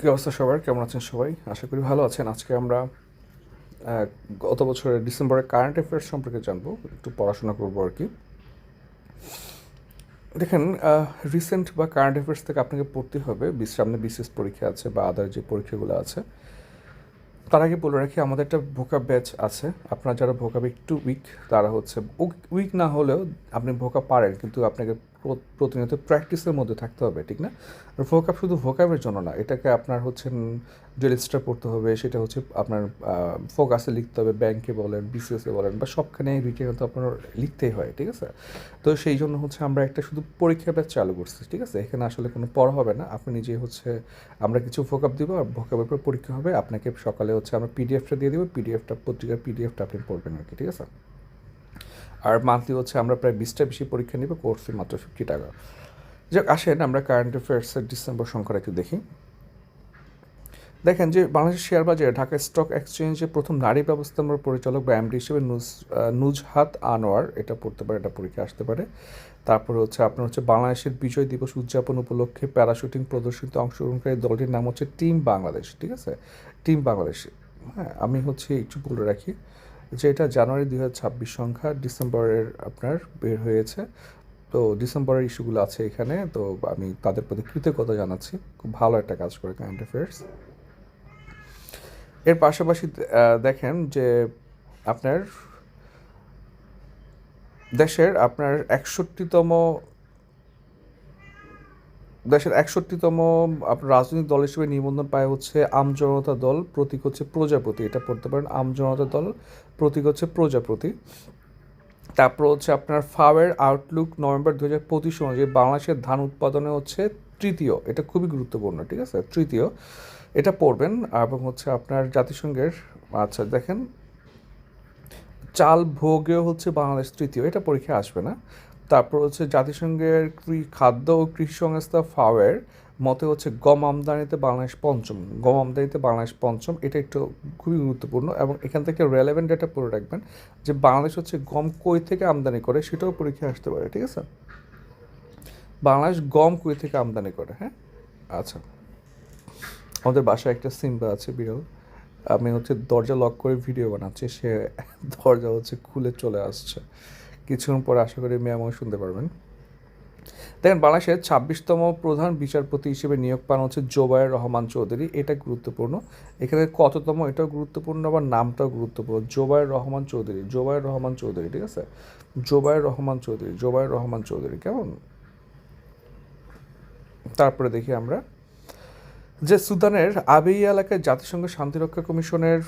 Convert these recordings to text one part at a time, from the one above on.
কী অবস্থা সবার? কেমন আছেন সবাই? আশা করি ভালো আছেন। আজকে আমরা গত বছরের ডিসেম্বরে কারেন্ট অ্যাফেয়ার্স সম্পর্কে জানব। একটু পড়াশোনা করব আর কি। দেখেন রিসেন্ট বা কারেন্ট অ্যাফেয়ার্স থেকে আপনাকে পড়তে হবে। সামনে বিশেষ পরীক্ষা আছে বা আদার যে পরীক্ষাগুলো আছে। তার আগে বলে রাখি, আমাদের একটা ভোকা ব্যাচ আছে। আপনারা যারা ভোকাবে একটু উইক তারা হচ্ছে উইক না হলেও আপনি ভোকা পারেন। কিন্তু আপনাকে প্রতিনিয়ত প্র্যাকটিসের মধ্যে থাকতে হবে, ঠিক না? আর ভোকাপ শুধু ভোকাবের জন্য না, এটাকে আপনার হচ্ছে ডেলিস্টটা পড়তে হবে, সেটা হচ্ছে আপনার ফোকাসে লিখতে হবে ব্যাংকে বলেন বিসিএসে বলেন, বা সবখানে রিটে তো আপনার লিখতেই হয়, ঠিক আছে? তো সেই জন্য হচ্ছে আমরা একটা শুধু পরীক্ষা ব্যাচ চালু করছি, ঠিক আছে? এখানে আসলে কোনো পড়া হবে না, আপনি নিজে হচ্ছে আমরা কিছু ভোকাপ দিব, আর ভোকাপের পর পরীক্ষা হবে, আপনাকে সকালে হচ্ছে আমরা পিডিএফটা দিয়ে দেবো পিডিএফটা পত্রিকার পিডিএফটা আপনি পড়বেন আর কি, ঠিক আছে? আর মান্থলি হচ্ছে আমরা প্রায় বিশটা বেশি পরীক্ষা নিব কোর্স ফি মাত্র ফিফটি টাকা। যাক, আসেন, আমরা কারেন্ট অ্যাফেয়ার্সের ডিসেম্বর সংখ্যাটা একটু দেখি। দেখেন যে বাংলাদেশের শেয়ার বাজারে ঢাকা স্টক এক্সচেঞ্জে প্রথম নারী ব্যবস্থাপনা পরিচালক বা এমডি হিসেবে নুজ নুজহাত আনোয়ার, এটা পড়তে পারে, এটা পরীক্ষা আসতে পারে। তারপরে হচ্ছে আপনার হচ্ছে বাংলাদেশের বিজয় দিবস উদযাপন উপলক্ষে প্যারাশুটিং প্রদর্শনীতে অংশগ্রহণকারী দলটির নাম হচ্ছে টিম বাংলাদেশ ঠিক আছে? টিম বাংলাদেশ হ্যাঁ আমি হচ্ছে একটু বলে রাখি যে এটা জানুয়ারি দুই ছাব্বিশ সংখ্যা ডিসেম্বরের আপনার বের হয়েছে। তো ডিসেম্বরের ইস্যুগুলো আছে এখানে, তো আমি তাদের প্রতি কৃতজ্ঞতা জানাচ্ছি। খুব ভালো একটা কাজ করে কারেন্ট অ্যাফেয়ার্স। এর পাশাপাশি দেখেন যে আপনার দেশের আপনার একষট্টিতম দেশের একষট্টিতম রাজনৈতিক দল হিসেবে নিবন্ধন পায় হচ্ছে আমজনতা দল, প্রতীক হচ্ছে প্রজাপতি। এটা পড়তে পারেন আমজনতা দল, প্রতীক হচ্ছে প্রজাপতি। তারপর হচ্ছে আপনার ফাওয়ার আউটলুক নভেম্বর দু হাজার পঁচিশ অনুযায়ী বাংলাদেশের ধান উৎপাদনে হচ্ছে তৃতীয়, এটা খুবই গুরুত্বপূর্ণ, ঠিক আছে? তৃতীয়, এটা পড়বেন। এবং হচ্ছে আপনার জাতিসংঘের আচ্ছা দেখেন চাল ভোগেও হচ্ছে বাংলাদেশ তৃতীয়, এটা পরীক্ষা আসবে না। তারপর হচ্ছে জাতিসংঘের খাদ্য ও কৃষি সংস্থা ফাওয়ের মতে হচ্ছে গম আমদানিতে বাংলাদেশ পঞ্চম। গম আমদানিতে বাংলাদেশ পঞ্চম, এটা একটু খুবই গুরুত্বপূর্ণ এবং এখান থেকে রেলেভেন্ট ডেটা পড়ে রাখবেন যে বাংলাদেশ হচ্ছে গম কই থেকে আমদানি করে সেটাও পরীক্ষা আসতে পারে, ঠিক আছে? বাংলাদেশ গম কই থেকে আমদানি করে হ্যাঁ? আচ্ছা। আমাদের বাসায় একটা সিম্বা আছে, বিড়াল। আমি হচ্ছে দরজা লক করে ভিডিও বানাচ্ছি, সে দরজা হচ্ছে খুলে চলে আসছে। কিছুক্ষণ পরে আশা করি মেয়ামও শুনতে পারবেন। দেখেন, বাংলাদেশের ছাব্বিশতম প্রধান বিচারপতি হিসেবে নিয়োগ পান হচ্ছে জোবায়ের রহমান চৌধুরী। এটা গুরুত্বপূর্ণ। এখানে কততম, এটাও গুরুত্বপূর্ণ, আবার নামটাও গুরুত্বপূর্ণ। জোবায়ের রহমান চৌধুরী, জোবায়ের রহমান চৌধুরী, ঠিক আছে? জোবায়ের রহমান চৌধুরী, জোবায়ের রহমান চৌধুরী, কেমন? তারপরে দেখি আমরা। যে সুদানের আবেই এলাকায় জাতিসংঘ শান্তিরক্ষা কমিশনের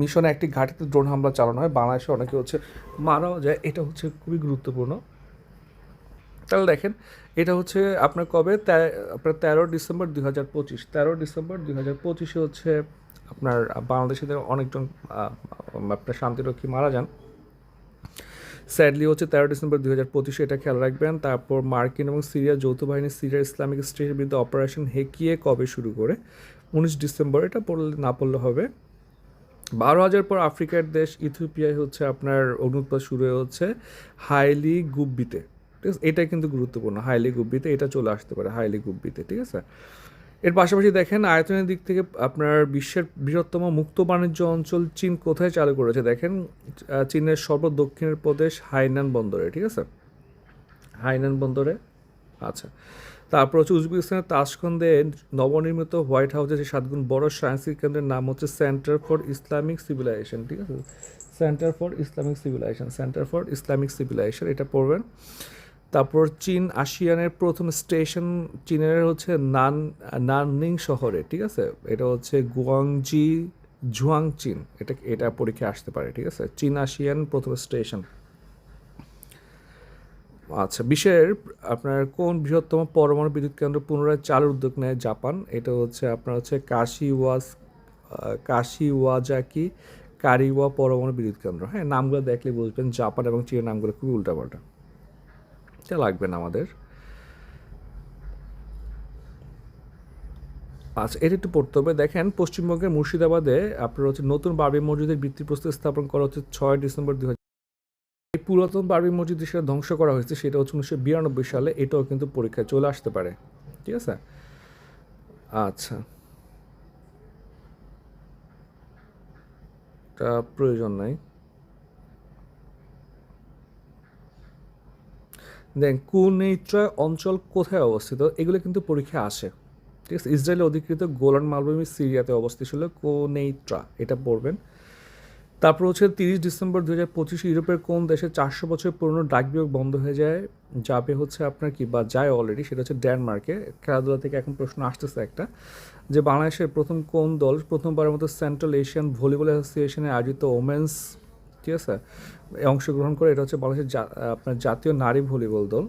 মিশনে একটি ঘাঁটিতে ড্রোন হামলা চালানো হয়। বাংলাদেশে অনেকে হচ্ছে মারাও যায়। এটা হচ্ছে খুবই গুরুত্বপূর্ণ। তাহলে দেখেন, এটা হচ্ছে আপনার কবে? আপনার তেরো ডিসেম্বর দুই হাজার পঁচিশ। তেরো ডিসেম্বর দুই হাজার পঁচিশে হচ্ছে আপনার বাংলাদেশিদের অনেকজন আপনার শান্তিরক্ষী মারা যান। স্যাডলি হচ্ছে তেরো ডিসেম্বর দুই হাজার পঁচিশে এটা খেয়াল রাখবেন। তারপর মার্কিন এবং সিরিয়া যৌথ বাহিনী সিরিয়ার ইসলামিক স্টেটের বিরুদ্ধে অপারেশন হেকিয়ে কবে শুরু করে? উনিশ ডিসেম্বর, এটা পড়লে না পড়লে হবে। বারো হাজার পর আফ্রিকার দেশ ইথিওপিয়ায় হচ্ছে আপনার অগ্নুৎপাত শুরু হচ্ছে হাইলি গুব্বিতে। ঠিক আছে? এটা কিন্তু গুরুত্বপূর্ণ, হাইলি গুব্বিতে। এটা চলে আসতে পারে হাইলি গুব্বিতে, ঠিক আছে? এর পাশাপাশি দেখেন আয়তনের দিক থেকে আপনার বিশ্বের বৃহত্তম মুক্ত বাণিজ্য অঞ্চল চীন কোথায় চালু করেছে? দেখেন চীনের সর্ব দক্ষিণের প্রদেশ হাইনান বন্দরে, ঠিক আছে? হাইনান বন্দরে আচ্ছা। তারপর হচ্ছে উজবেকিস্তানের তাসখন্দে নবনির্মিত হোয়াইট হাউসের যে সাতগুণ বড় সায়েন্সিক কেন্দ্রের নাম হচ্ছে সেন্টার ফর ইসলামিক সিভিলাইজেশন, ঠিক আছে? Centre for Islamic civilization, centre for Islamic civilization, এটা পড়বেন। তারপর চীন, আসিয়ানের প্রথম স্টেশন চীনের হচ্ছে নান, নাননিং শহরে, ঠিক আছে? এটা হচ্ছে গুয়াংজি জুয়াং চীন এটা এটা পরীক্ষায় আসতে পারে, ঠিক আছে? চীন, আসিয়ান প্রথম স্টেশন। আচ্ছা বিশ্বের আপনার কোন বৃহত্তম পরমাণু বিদ্যুৎ কেন্দ্র পুনরায় চালুর উদ্যোগ নেয় জাপান? এটা হচ্ছে আপনার হচ্ছে কাশিওয়াজ কাশিওয়াজাকি কারিওয়া পরমাণু বিদ্যুৎ কেন্দ্র। হ্যাঁ নামগুলো দেখলে বুঝবেন, জাপান এবং চীনের নামগুলো খুবই উল্টাপাল্টা। এটা লাগবে না আমাদের। আচ্ছা এটা একটু পড়তে হবে। দেখেন, পশ্চিমবঙ্গের মুর্শিদাবাদে আপনার হচ্ছে নতুন বাবরি মসজিদের ভিত্তিপ্রস্তর স্থাপন করা হচ্ছে ছয় ডিসেম্বর দুই এই পুরাতন বাবরি মসজিদ সেটা ধ্বংস করা হয়েছে, সেটা হচ্ছে উনিশশো বিরানব্বই সালে। এটাও কিন্তু পরীক্ষায় চলে আসতে পারে। ঠিক আছে? আচ্ছা। প্রয়োজন নাই। দেন কুনেইট্রা অঞ্চল কোথায় অবস্থিত? এগুলো কিন্তু পরীক্ষায় আসে ঠিক আছে? ইসরায়েলের অধিকৃত গোলান মালভূমি সিরিয়াতে অবস্থিত ছিল কোনেইট্রা এটা পড়বেন। তারপর হচ্ছে তিরিশ ডিসেম্বর দু হাজার পঁচিশে ইউরোপের কোন দেশে চারশো বছর পুরনো ডাক বিয়োগ বন্ধ হয়ে যায়? যাবে হচ্ছে আপনার কি? বা যায় অলরেডি সেটা হচ্ছে ডেনমার্কে। খেলাধুলা থেকে এখন প্রশ্ন আসতেছে একটা, যে বাংলাদেশের প্রথম কোন দল প্রথমবারের মতো সেন্ট্রাল এশিয়ান ভলিবল অ্যাসোসিয়েশনে আয়োজিত ওমেন্স ঠিক আছে? অংশগ্রহণ করে, এটা হচ্ছে বাংলাদেশের আপনার জাতীয় নারী ভলিবল দল।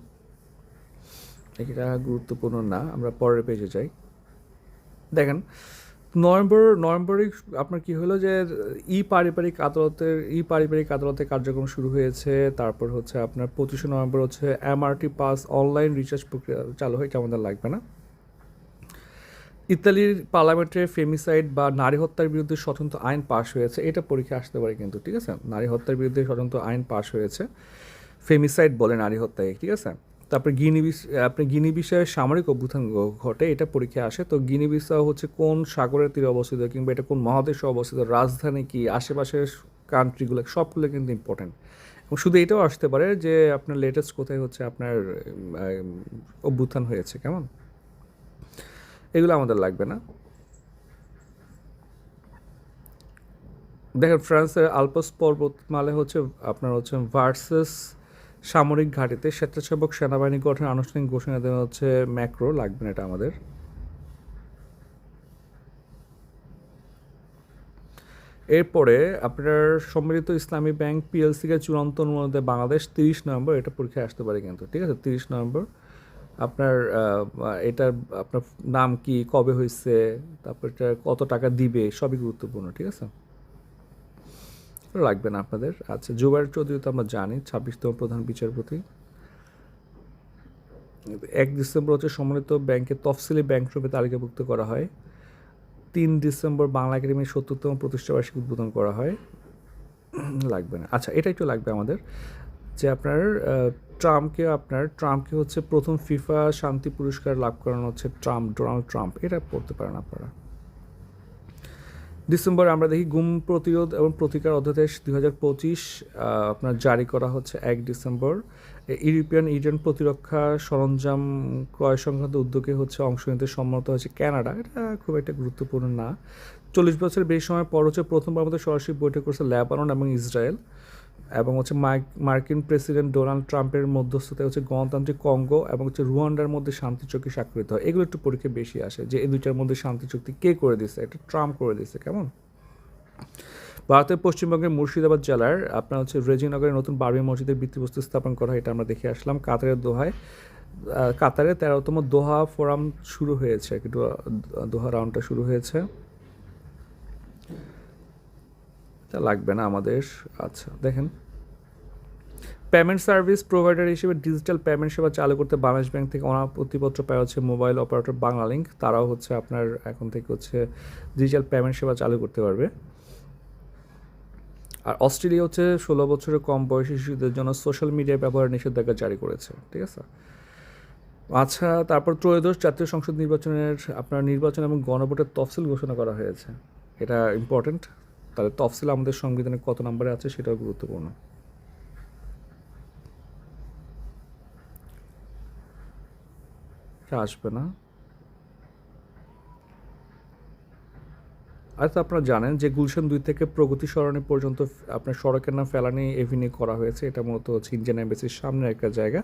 এটা গুরুত্বপূর্ণ না, আমরা পরের পেজে যাই। দেখেন, নভেম্বর, নভেম্বরে আপনার কি হলো যে, ই পারিবারিক আদালতের, ই পারিবারিক আদালতের কার্যক্রম শুরু হয়েছে, তারপর হচ্ছে আপনার পঁচিশে নভেম্বর হচ্ছে এমআরটি পাস অনলাইন রিচার্জ প্রক্রিয়া চালু হয় আমাদের লাগবে না। ইতালির পার্লামেন্টে ফেমিসাইড বা নারী হত্যার বিরুদ্ধে স্বতন্ত্র আইন পাশ হয়েছে, এটা পরীক্ষা আসতে পারে কিন্তু, ঠিক আছে? নারী হত্যার বিরুদ্ধে স্বতন্ত্র আইন পাশ হয়েছে ফেমিসাইড বলে নারী হত্যায়, ঠিক আছে? তারপরে গিনি আপনি গিনি বিষয়ে সামরিক অভ্যুত্থান ঘটে, এটা পরীক্ষায় আসে, তো গিনি বিসা হচ্ছে কোন সাগরের তীরে অবস্থিত কিংবা এটা কোন মহাদেশে অবস্থিত, রাজধানী কি, আশেপাশের কান্ট্রিগুলো সবগুলো কিন্তু ইম্পর্টেন্ট এবং শুধু এটাও আসতে পারে যে আপনার লেটেস্ট কোথায় হচ্ছে আপনার অভ্যুত্থান হয়েছে, কেমন? এগুলো আমাদের লাগবে না। দেখেন ফ্রান্সের আলপস পর্বতমালে হচ্ছে, আপনার হচ্ছে ভার্সেস সামরিক ঘাঁটিতে স্বেচ্ছাসেবক সেনাবাহিনী গঠনের আনুষ্ঠানিক ঘোষণা দেওয়া হচ্ছে, ম্যাক্রো লাগবে না এটা আমাদের। এরপরে আপনার সম্মিলিত ইসলামী ব্যাংক পিএলসিকে চূড়ান্ত অনুমোদন বাংলাদেশ, তিরিশ নভেম্বর, এটা পরীক্ষায় আসতে পারে কিন্তু, ঠিক আছে? তিরিশ নভেম্বর আপনার এটার আপনার নাম কি, কবে হয়েছে, তারপর এটা কত টাকা দিবে, সবই গুরুত্বপূর্ণ, ঠিক আছে? লাগবে না আপনাদের। আচ্ছা জুবাইর চৌধুরী তো আমরা জানি, ছাব্বিশতম প্রধান বিচারপতি। এক ডিসেম্বর হচ্ছে সম্মিলিত ব্যাংকে তফসিলি ব্যাংক রূপে তালিকাভুক্ত করা হয়। তিন ডিসেম্বর বাংলা একাডেমির সত্তরতম প্রতিষ্ঠাবার্ষিকী উদ্বোধন করা হয়। লাগবে না। আচ্ছা এটা একটু লাগবে আমাদের। যে আপনার ট্রাম্পকে আপনার, ট্রাম্পকে হচ্ছে প্রথম ফিফা শান্তি পুরস্কার লাভ করানো হচ্ছে ট্রাম্প, ডোনাল্ড ট্রাম্প। এটা পড়তে পারেন আপনারা। ডিসেম্বর আমরা দেখি গুম প্রতিরোধ এবং প্রতিকার অধ্যাদেশ দুই হাজার পঁচিশ আপনার জারি করা হচ্ছে এক ডিসেম্বর। ইউরোপিয়ান ইডেন প্রতিরক্ষা সরঞ্জাম ক্রয় সংক্রান্ত উদ্যোগে হচ্ছে অংশ নিতে সম্মত হয়েছে কানাডা এটা খুব একটা গুরুত্বপূর্ণ না। চল্লিশ বছরের বেশি সময় পর হচ্ছে প্রথমবার মতো সরাসরি বৈঠক করছে লেবানন এবং ইসরায়েল। এবং হচ্ছে মার্ক- মার্কিন প্রেসিডেন্ট ডোনাল্ড ট্রাম্পের মধ্যস্থতায় হচ্ছে গণতান্ত্রিক কঙ্গো এবং হচ্ছে রুয়ান্ডার মধ্যে শান্তি চুক্তি স্বাক্ষরিত হয়। এগুলো একটু পরীক্ষা বেশি আসে যে এই দুইটার মধ্যে শান্তি চুক্তি কে করে দিছে? এটা ট্রাম্প করে দিছে, কেমন? ভারতের পশ্চিমবঙ্গের মুর্শিদাবাদ জেলার আপনার হচ্ছে রেজিনগরের নতুন বারবি মসজিদের ভিত্তিবস্তু স্থাপন করা হয়, এটা আমরা দেখে আসলাম। কাতারের দোহায় কাতারে তেরোতম দোহা ফোরাম শুরু হয়েছে দোহা- দোহা রাউন্ডটা শুরু হয়েছে। তা লাগবে না আমাদের আচ্ছা দেখেন। পেমেন্ট সার্ভিস প্রোভাইডার হিসেবে ডিজিটাল পেমেন্ট সেবা চালু করতে বাংলাদেশ ব্যাংক থেকে অনাপত্তিপত্র পাওয়া হচ্ছে মোবাইল অপারেটর বাংলালিংক তারাও হচ্ছে আপনার এখন থেকে হচ্ছে ডিজিটাল পেমেন্ট সেবা চালু করতে পারবে। আর অস্ট্রেলিয়া হচ্ছে ষোলো বছরের কম বয়সী শিশুদের জন্য সোশ্যাল মিডিয়া ব্যবহার নিষেধাজ্ঞা জারি করেছে, ঠিক আছে? আচ্ছা তারপর ত্রয়োদশ জাতীয় সংসদ নির্বাচনের, আপনার নির্বাচন এবং গণভোটের তফসিল ঘোষণা করা হয়েছে। এটা ইম্পর্টেন্ট তাহলে তফসিল আমাদের সংবিধানে কত নম্বরে আছে সেটাও গুরুত্বপূর্ণ। এটা আসবে না। তো আপনারা জানেন যে গুলশান দুই থেকে প্রগতি সরণি পর্যন্ত আপনার সড়কের নাম ফেলানি এভিনিউ করা হয়েছে। এটা মূলত হচ্ছে ইন্ডিয়ান এম্বাসির সামনে একটা জায়গা।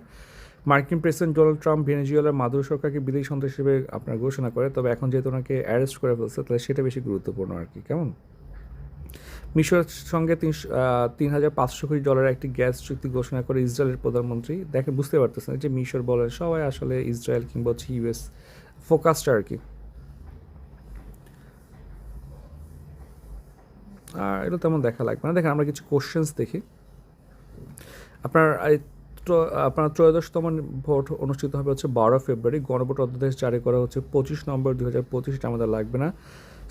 মার্কিন প্রেসিডেন্ট ডোনাল্ড ট্রাম্প ভেনেজুয়েলার মাদুরো সরকারকে বিদেশি সন্ত্রাস হিসেবে আপনার ঘোষণা করে, তবে এখন যেহেতু ওনাকে অ্যারেস্ট করে ফেলছে, তাহলে সেটা বেশি গুরুত্বপূর্ণ আর কি। কেমন? মিশরের সঙ্গে তিনশো তিন হাজার পাঁচশো কোটি ডলারের একটি গ্যাস চুক্তি ঘোষণা করে ইসরায়েলের প্রধানমন্ত্রী দেখে বুঝতে পারতেছেন যে মিশর বলে সবাই আসলে ইসরায়েল কিংবা হচ্ছে ইউএস ফোকাসটা আর কি। আর এটা তেমন দেখা লাগবে না। দেখেন আমরা কিছু কোশ্চেন্স দেখি। আপনার আপনার ত্রয়োদশতম ভোট অনুষ্ঠিত হবে হচ্ছে বারো ফেব্রুয়ারি। গণভোট অধ্যাদেশ জারি করা হচ্ছে পঁচিশ নম্বর দু হাজার পঁচিশটা আমাদের লাগবে না।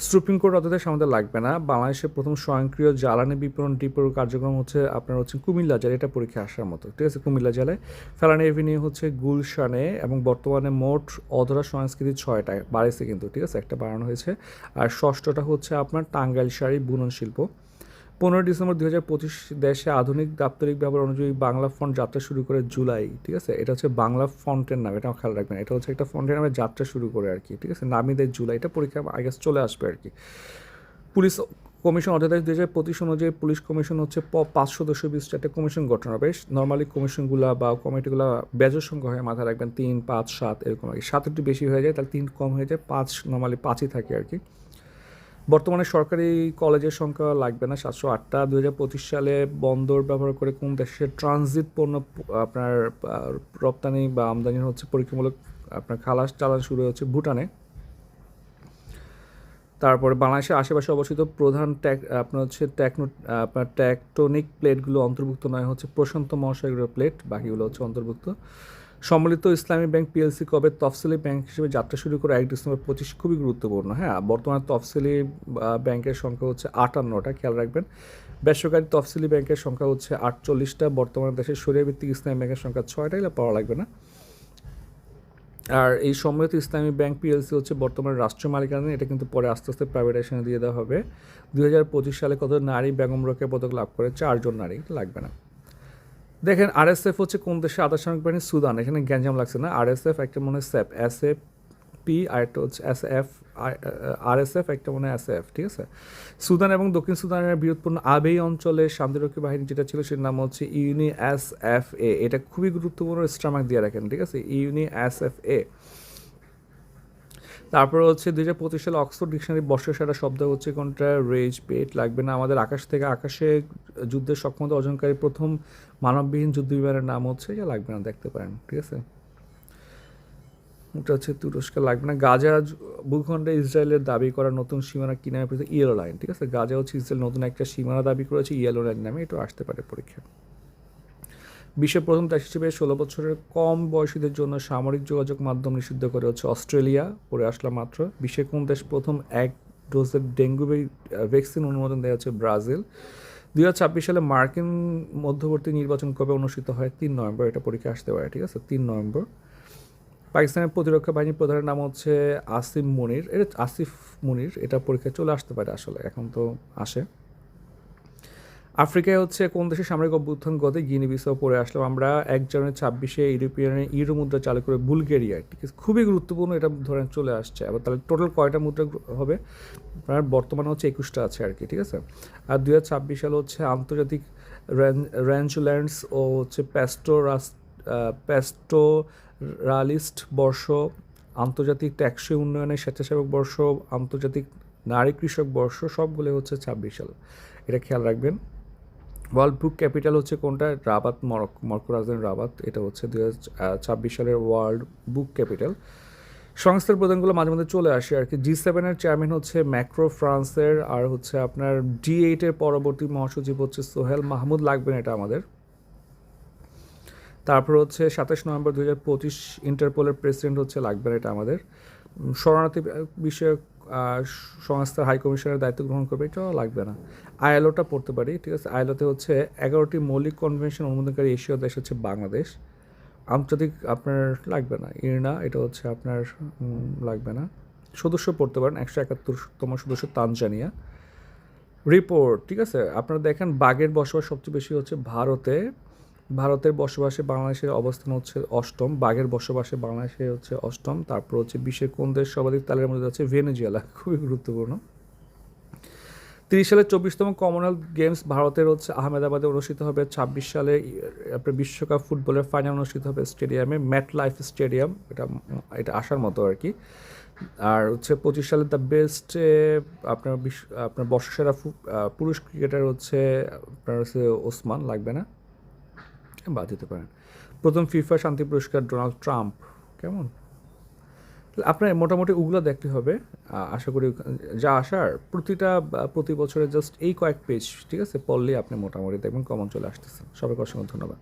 সুপ্রিম কোর্ট অতদেশ আমাদের লাগবে না। বাংলাদেশের প্রথম স্বয়ংক্রিয় জ্বালানি বিপণন ডিপোর কার্যক্রম হচ্ছে আপনার হচ্ছে কুমিল্লা জেলায়। এটা পরীক্ষা আসার মতো, ঠিক আছে? কুমিল্লা জেলায়। ফেলানি এভিনিউ হচ্ছে গুলশানে এবং বর্তমানে মোট অধরা সংস্কৃতি ছয়টা বাড়িয়েছে কিন্তু, ঠিক আছে? একটা বাড়ানো হয়েছে। আর ষষ্ঠটা হচ্ছে আপনার টাঙ্গাইল শাড়ি বুনন শিল্প। পনেরোই ডিসেম্বর দুই হাজার পঁচিশ দেশে আধুনিক দাপ্তরিক ব্যবহার অনুযায়ী বাংলা ফন্ট যাত্রা শুরু করে জুলাই, ঠিক আছে? এটা হচ্ছে বাংলা ফন্টের নাম, এটা খেয়াল রাখবেন। এটা হচ্ছে একটা ফন্টের নামে যাত্রা শুরু করে আর কি, ঠিক আছে? নামই দেয় জুলাই, এটা পরীক্ষা আগে চলে আসবে আর কি। পুলিশ কমিশন অধ্যাদেশ দুই হাজার পঁচিশ অনুযায়ী পুলিশ কমিশন হচ্ছে পাঁচ সদস্য বিশিষ্ট একটা কমিশন গঠন হবে। নর্মালি কমিশনগুলো বা কমিটিগুলো বেজর সংখ্যা হয় মাথায় রাখবেন, তিন, পাঁচ, সাত, এরকম আর কি। সাত একটু বেশি হয়ে যায়, তাহলে তিন কম হয়ে যায়, পাঁচ নর্মালি পাঁচই থাকে আর কি। বর্তমানে সরকারি কলেজের সংখ্যা লাগবে না, সাতশো আটটা। দু হাজার পঁচিশ সালে বন্দর ব্যবহার করে কোন দেশের ট্রানজিট পণ্য, আপনার রপ্তানি বা আমদানি হচ্ছে পরীক্ষামূলক আপনার খালাস চালান শুরু হচ্ছে ভুটানে। তারপরে বাংলাদেশের আশেপাশে অবস্থিত প্রধান ট্যাক আপনার হচ্ছে ট্যাকনো আপনার ট্যাকটনিক প্লেটগুলো অন্তর্ভুক্ত নয়, হচ্ছে প্রশান্ত মহাসাগরীয় প্লেট, বাকিগুলো হচ্ছে অন্তর্ভুক্ত। সম্মিলিত ইসলামী ব্যাংক পিএলসি কবে তফসিলি ব্যাংক হিসেবে যাত্রা শুরু করে? এক ডিসেম্বর পঁচিশ খুবই গুরুত্বপূর্ণ। হ্যাঁ বর্তমানে তফসিলি ব্যাংকের সংখ্যা হচ্ছে আটান্নটা, খেয়াল রাখবেন। বেসরকারি তফসিলি ব্যাংকের সংখ্যা হচ্ছে আটচল্লিশটা, বর্তমানে দেশের সরিয়া ভিত্তিক ইসলামী ব্যাংকের সংখ্যা ছয়টা এগুলো পাওয়া লাগবে না। আর এই সম্মিলিত ইসলামী ব্যাংক পিএলসি হচ্ছে বর্তমানে রাষ্ট্রীয় মালিকানাধীন, এটা কিন্তু পরে আস্তে আস্তে প্রাইভেটাইজেশনে দিয়ে দেওয়া হবে। দুই হাজার পঁচিশ সালে কত নারী বেগম রোকেয়া পদক লাভ করে চারজন নারী লাগবে না। দেখেন আর আরএসএফ হচ্ছে কোন দেশে আধা সামরিক বাহিনী? সুদান। এখানে গ্যাঞ্জাম লাগছে না। আর এস এফ একটা মনে হয় স্যাপ এস এফ পি আর একটা হচ্ছে এস এফ আরএসএফ একটা মনে হয় এস এফ ঠিক আছে? সুদান এবং দক্ষিণ সুদানের বৃহৎপূর্ণ আবেই অঞ্চলে শান্তিরক্ষী বাহিনী যেটা ছিল, সেটার নাম হচ্ছে ইউনি এস এফ এ এটা খুবই গুরুত্বপূর্ণ স্ট্রামাক দিয়ে রাখেন, ঠিক আছে? ইউনি এস এফ এ তারপরে হচ্ছে দুই হাজার পঁচিশ সালে অক্সফোর্ড ডিকশনারি বর্ষসেরা শব্দ হচ্ছে কোনটা? রেজ পেট লাগবে না। আমাদের আকাশ থেকে আকাশে যুদ্ধের সক্ষমতা অর্জনকারী প্রথম মানববিহীন যুদ্ধ বিমানের নাম হচ্ছে এটা লাগবে না, দেখতে পারেন, ঠিক আছে? ওটা হচ্ছে তুরস্ক লাগবে না। গাজা ভূখণ্ডে ইসরায়েলের দাবি করা নতুন সীমানা কি নামে ইয়েলো লাইন ঠিক আছে? গাজা হচ্ছে ইসরায়েল নতুন একটা সীমানা দাবি করেছে ইয়েলো লাইন নামে। এটা আসতে পারে পরীক্ষা বিশ্বের প্রথম দেশ হিসেবে ষোলো বছরের কম বয়সীদের জন্য সামরিক যোগাযোগ মাধ্যম নিষিদ্ধ করে হচ্ছে অস্ট্রেলিয়া। পরে আসলাম মাত্র। বিশ্বের কোন দেশ প্রথম এক ডোজের ডেঙ্গু ভ্যাকসিন অনুমোদন দেওয়া হচ্ছে ব্রাজিল। দুই হাজার ছাব্বিশ সালে মার্কিন মধ্যবর্তী নির্বাচন কবে অনুষ্ঠিত হয়? তিন নভেম্বর। এটা পরীক্ষা আসতে পারে, ঠিক আছে? তিন নভেম্বর। পাকিস্তানের প্রতিরক্ষা বাহিনীর প্রধানের নাম হচ্ছে আসিফ মুনির। এটা আসিফ মুনির, এটা পরীক্ষায় চলে আসতে পারে আসলে, এখন তো আসে। আফ্রিকায় হচ্ছে কোন দেশের সামরিক অভ্যুত্থান গতে গিনি বিসাও পড়ে আসলাম আমরা এক জানুয়ারি ছাব্বিশে ইউরোপিয়ানের ইউরো মুদ্রা চালু করে বুলগেরিয়া ঠিক আছে খুবই গুরুত্বপূর্ণ, এটা ধরেন চলে আসছে। আবার তাহলে টোটাল কয়টা মুদ্রা হবে? আপনার বর্তমানে হচ্ছে একুশটা আছে আর কি, ঠিক আছে? আর দুই হাজার ছাব্বিশ সালে হচ্ছে আন্তর্জাতিক র্যাঞ্চল্যান্ডস ও হচ্ছে প্যাস্টো প্যাস্টো প্যাস্টোরালিস্ট বর্ষ, আন্তর্জাতিক ট্যাক্সি উন্নয়নের স্বেচ্ছাসেবক বর্ষ, আন্তর্জাতিক নারী কৃষক বর্ষ সবগুলো হচ্ছে ছাব্বিশ সাল। এটা খেয়াল রাখবেন। ওয়ার্ল্ড বুক ক্যাপিটাল হচ্ছে কোনটা? রাবাত মরক মরক্কো রাজধানী রাবাত। এটা হচ্ছে দুই ছাব্বিশ সালের ওয়ার্ল্ড বুক ক্যাপিটাল সংস্থার প্রধানগুলো মাঝে মাঝে চলে আসে আর কি। জি সেভেনের চেয়ারম্যান হচ্ছে ম্যাক্রো ফ্রান্সের আর হচ্ছে আপনার ডি এইটের পরবর্তী মহাসচিব হচ্ছে সোহেল মাহমুদ। লাগবেন এটা আমাদের। তারপর হচ্ছে সাতাশ নভেম্বর দু হাজার পঁচিশ ইন্টারপোলের প্রেসিডেন্ট হচ্ছে লাগবেন এটা আমাদের। শরণার্থী বিষয়ক সংস্থার হাই কমিশনের দায়িত্ব গ্রহণ করবে এটাও লাগবে না। আইএলওটা পড়তে পারি, ঠিক আছে? আইএলওতে হচ্ছে এগারোটি মৌলিক কনভেনশন অনুমোদনকারী এশীয় দেশ হচ্ছে বাংলাদেশ। আন্তর্জাতিক আপনার লাগবে না, ইরনা, এটা হচ্ছে আপনার লাগবে না। সদস্য পড়তে পারেন, একশো একাত্তরতম সদস্য তানজানিয়া। রিপোর্ট ঠিক আছে? আপনারা দেখেন বাঘের বসবাস সবচেয়ে বেশি হচ্ছে ভারতে। ভারতের বসবাসে বাংলাদেশের অবস্থান হচ্ছে অষ্টম, বাঘের বসবাসে বাংলাদেশে হচ্ছে অষ্টম, তারপর হচ্ছে বিশ্বের কোন দেশ সর্বাধিক তালের মধ্যে আছে ভেনেজুয়েলা, খুবই গুরুত্বপূর্ণ। তিরিশ সালের চব্বিশতম কমনওয়েলথ গেমস ভারতের হচ্ছে আহমেদাবাদে অনুষ্ঠিত হবে, ছাব্বিশ সালে আপনার বিশ্বকাপ ফুটবলের ফাইনাল অনুষ্ঠিত হবে স্টেডিয়ামে ম্যাট লাইফ স্টেডিয়াম এটা এটা আসার মতো আর কি। আর হচ্ছে পঁচিশ সালে দ্য বেস্ট আপনার বিশ্ব আপনার বর্ষসেরা পুরুষ ক্রিকেটার হচ্ছে আপনার হচ্ছে ওসমান, লাগবে না? বাদ দিতে পারেন। প্রথম ফিফা শান্তি পুরস্কার ডোনাল্ড ট্রাম্প, কেমন? আপনার মোটামুটি ওগুলো দেখতে হবে আশা করি যা আসার, প্রতিটা প্রতি বছরে জাস্ট এই কয়েক পেজ ঠিক আছে? পড়লেই আপনি মোটামুটি দেখবেন কমন চলে আসতেছে। সবাইকে অসংখ্য ধন্যবাদ।